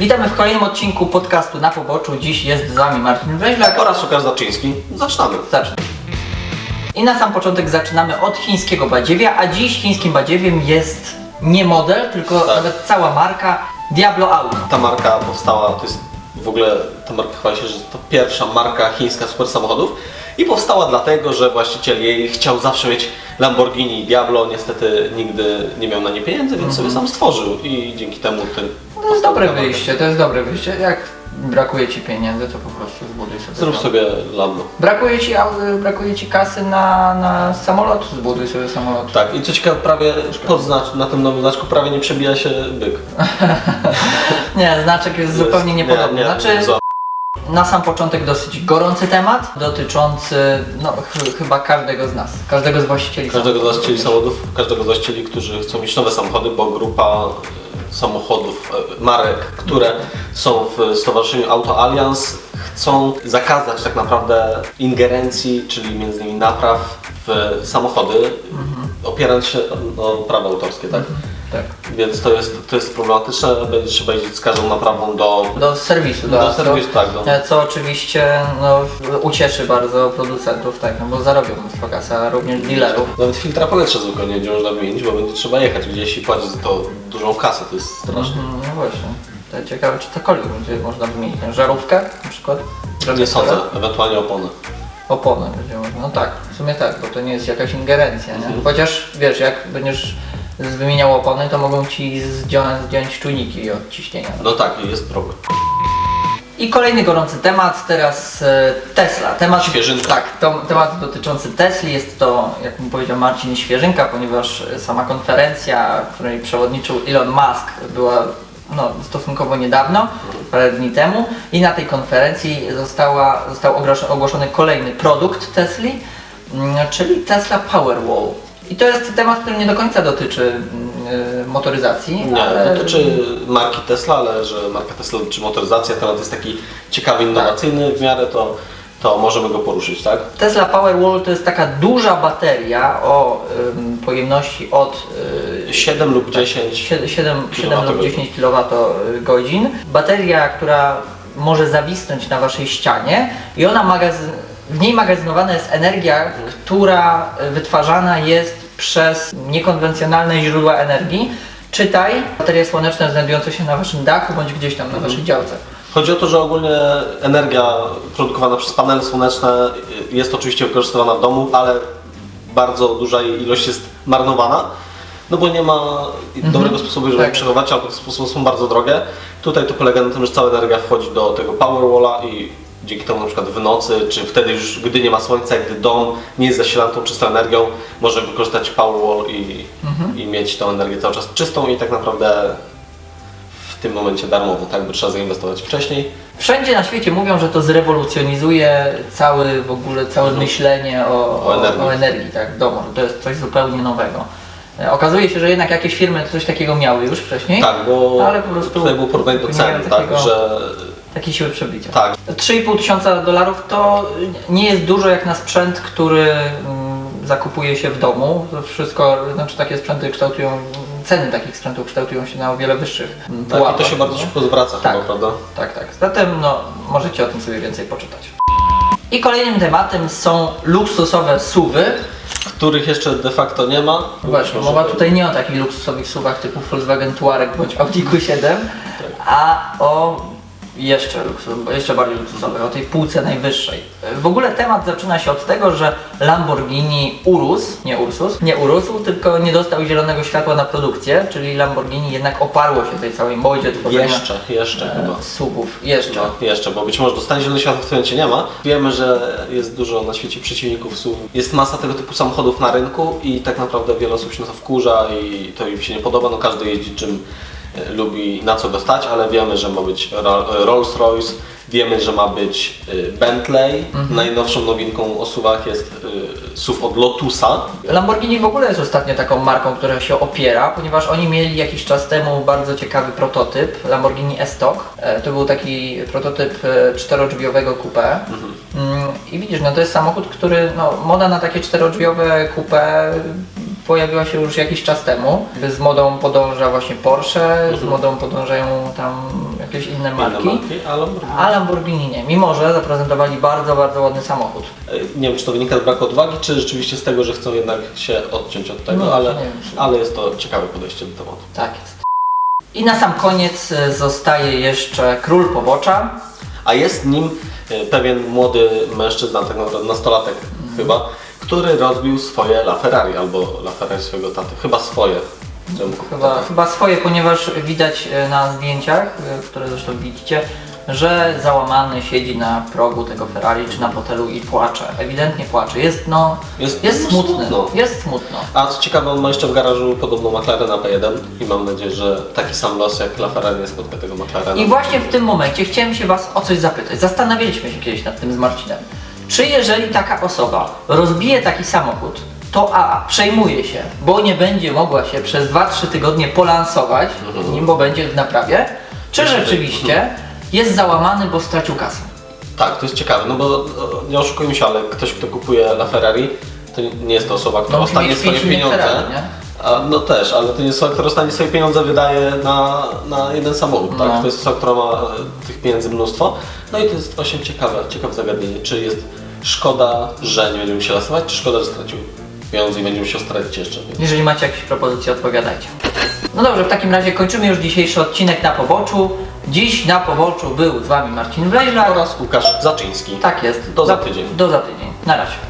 Witamy w kolejnym odcinku podcastu Na Poboczu. Dziś jest z wami Marcin Węźlak. oraz Łukasz Zaczyński. Zaczynamy. Zacznę. I na sam początek zaczynamy od chińskiego badziewia, a dziś chińskim badziewiem jest nie model, tylko Tak. nawet cała marka Diablo Auto. Ta marka powstała, to jest w ogóle, ta marka chwali się, że to pierwsza marka chińska super samochodów i powstała dlatego, że właściciel jej chciał zawsze mieć Lamborghini Diablo, niestety nigdy nie miał na nie pieniędzy, więc sobie sam stworzył i dzięki temu ten Mhm. To jest dobre wyjście, to jest dobre wyjście. Jak brakuje ci pieniędzy, to po prostu zbuduj sobie. Zrób sobie Lambo. Brakuje ci, au- brakuje ci kasy na, na samolot, zbuduj sobie samolot. Tak, i co ciekawe, prawie pod znacz, na tym nowym znaczku prawie nie przebija się byk. Nie, znaczek jest zupełnie niepodobny. Nie, nie, znaczy, za- na sam początek dosyć gorący temat, dotyczący no, ch chyba każdego z nas, każdego z właścicieli Każdego z samochodów. właścicieli samochodów, każdego z właścicieli, którzy chcą mieć nowe samochody, bo grupa samochodów, e, marek, które są w Stowarzyszeniu Auto Alliance chcą zakazać tak naprawdę ingerencji, czyli między innymi napraw w samochody, opierając się o prawa autorskie, tak? Tak. Więc to jest, to jest problematyczne, będzie trzeba jeździć z każdą naprawą do... Do serwisu, do, Do Astro, serwisu, tak, do- Co oczywiście no, ucieszy bardzo producentów, tak, no bo zarobią mnóstwo kasy, a również dealerów. Nawet filtra powietrza zwykle nie będzie można wymienić, bo będzie trzeba jechać gdzieś i płacić za to dużą kasę, to jest straszne. Mhm, no właśnie. To ciekawe, czy cokolwiek będzie można wymienić. Żarówkę na przykład? Nie sądzę, ewentualnie opony. Opony będzie można. No tak, w sumie tak, bo to nie jest jakaś ingerencja, nie? Mhm. Chociaż wiesz, jak będziesz wymieniał opony, to mogą ci zdjąć, zdjąć czujniki od ciśnienia. No tak, jest problem. I kolejny gorący temat, teraz e, Tesla. Temat, Świeżynka. Tak, to, temat dotyczący Tesli jest to, jak mi powiedział Marcin, świeżynka, ponieważ sama konferencja, której przewodniczył Elon Musk, była no, stosunkowo niedawno, parę dni temu i na tej konferencji została, został ogłoszony, ogłoszony kolejny produkt Tesli, mm, czyli Tesla Powerwall. I to jest temat, który nie do końca dotyczy mm, e, motoryzacji, Nie, ale... dotyczy marki Tesla, ale że marka Tesla dotyczy motoryzacji, a temat jest taki ciekawy, innowacyjny w miarę, to, to możemy go poruszyć, tak? Tesla Powerwall to jest taka duża bateria o ym, pojemności od 7 lub 10. 7, 7 lub kilowatogodzin. 10 kWh. Bateria, która może zawisnąć na waszej ścianie i ona magazyn, w niej magazynowana jest energia, która wytwarzana jest przez niekonwencjonalne źródła energii. Czytaj, baterie słoneczne znajdujące się na waszym dachu bądź gdzieś tam na waszej działce. Chodzi o to, że ogólnie energia produkowana przez panele słoneczne jest oczywiście wykorzystywana w domu, ale bardzo duża jej ilość jest marnowana. No bo nie ma dobrego sposobu, żeby tak. przechować, albo te sposoby są bardzo drogie. Tutaj to polega na tym, że cała energia wchodzi do tego Powerwalla i dzięki temu na przykład w nocy, czy wtedy już gdy nie ma słońca, gdy dom nie jest zasilany tą czystą energią, może wykorzystać Powerwall i, i mieć tą energię cały czas czystą i tak naprawdę w tym momencie darmowo, tak? Bo trzeba zainwestować wcześniej. Wszędzie na świecie mówią, że to zrewolucjonizuje cały w ogóle całe myślenie o, O energii. o energii tak, domu, że to jest coś zupełnie nowego. E, Okazuje się, że jednak jakieś firmy coś takiego miały już wcześniej, Tak, bo Ale po prostu tutaj było porównanie do cen, tak, takiego- że takie siły przebicia. tak, 3,5 tysiąca dolarów to nie jest dużo jak na sprzęt, który mm, zakupuje się w domu. To wszystko, znaczy takie sprzęty kształtują, ceny takich sprzętów kształtują się na o wiele wyższych mm, tak i pułapach, to się bardzo nie? szybko zwraca Tak. chyba, prawda? Tak, tak. Zatem no, możecie o tym sobie więcej poczytać. I kolejnym tematem są luksusowe suwy. Których jeszcze de facto nie ma. Właśnie, Może- mowa tutaj nie o takich luksusowych suwach typu Volkswagen Touareg bądź Audi Q7, Tak. a o jeszcze, luksus, jeszcze bardziej luksusowej, o tej półce najwyższej. W ogóle temat zaczyna się od tego, że Lamborghini urósł, nie Ursus, nie urósł, tylko nie dostał zielonego światła na produkcję, czyli Lamborghini jednak oparło się tej całej modzie tworzenia Jeszcze, jeszcze chyba. e, SUVów. Jeszcze. No, jeszcze, bo być może dostanie zielone światło w tym momencie nie ma. Wiemy, że jest dużo na świecie przeciwników SUV. Jest masa tego typu samochodów na rynku i tak naprawdę wiele osób się na to wkurza i to im się nie podoba. No każdy jeździ czym lubi, na co go stać, ale wiemy, że ma być Ro- Rolls-Royce, wiemy, że ma być e, Bentley. Najnowszą nowinką o SUVach jest e, SUV od Lotusa. Lamborghini w ogóle jest ostatnio taką marką, która się opiera, ponieważ oni mieli jakiś czas temu bardzo ciekawy prototyp Lamborghini S-Tok. E, To był taki prototyp e, czterodrzwiowego coupé. Mm, I widzisz, no to jest samochód, który, no moda na takie czterodrzwiowe coupé pojawiła się już jakiś czas temu. Z modą podąża właśnie Porsche, z modą podążają tam, jak jakieś inne Inne marki. marki, ale A Lamborghini nie, mimo że zaprezentowali bardzo, bardzo ładny samochód. nie wiem, czy to wynika z braku odwagi, czy rzeczywiście z tego, że chcą jednak się odciąć od tego, No, ale, ale jest to ciekawe podejście do tematu. Tak jest. I na sam koniec e, zostaje jeszcze król pobocza. A jest nim e, pewien młody mężczyzna, tak naprawdę nastolatek chyba, który rozbił swoje LaFerrari albo LaFerrari swojego taty. Chyba swoje. Chyba, Tata. chyba swoje, ponieważ widać e, na zdjęciach, e, które zresztą widzicie, że załamany siedzi na progu tego Ferrari czy na fotelu i płacze. Ewidentnie płacze. Jest no, Jest- jest, no, smutny. smutno. Jest smutno. A co ciekawe, on ma jeszcze w garażu podobną McLarena P1 i mam nadzieję, że taki sam los jak LaFerrari nie spotka tego McLarena. I właśnie w tym momencie chciałem się Was o coś zapytać. Zastanawialiśmy się kiedyś nad tym z Marcinem. Czy jeżeli taka osoba rozbije taki samochód, to A. przejmuje się, bo nie będzie mogła się przez 2-3 tygodnie polansować nim, bo będzie w naprawie, czy rzeczywiście jest załamany, bo stracił kasę? Tak, to jest ciekawe, no bo o, nie oszukujmy się, ale ktoś, kto kupuje LaFerrari, to nie jest to osoba, która No, musi mieć swoje pięć pieniądze. Ferrari, nie? A, no też, ale to nie jest osoba, która ostatnie swoje pieniądze wydaje na, na jeden samochód, tak? No. To jest osoba, która ma e, tych pieniędzy mnóstwo. No i to jest właśnie ciekawe, ciekawe zagadnienie, czy jest szkoda, że nie będzie musiał lasować, czy szkoda, że stracił pieniądze i będzie musiał starać się jeszcze więcej. Jeżeli macie jakieś propozycje, odpowiadajcie. No dobrze, w takim razie kończymy już dzisiejszy odcinek na poboczu. Dziś na poboczu był z Wami Marcin Wlejżak. Oraz Łukasz Zaczyński. Tak jest. Do za tydzień. Do za tydzień. Na razie.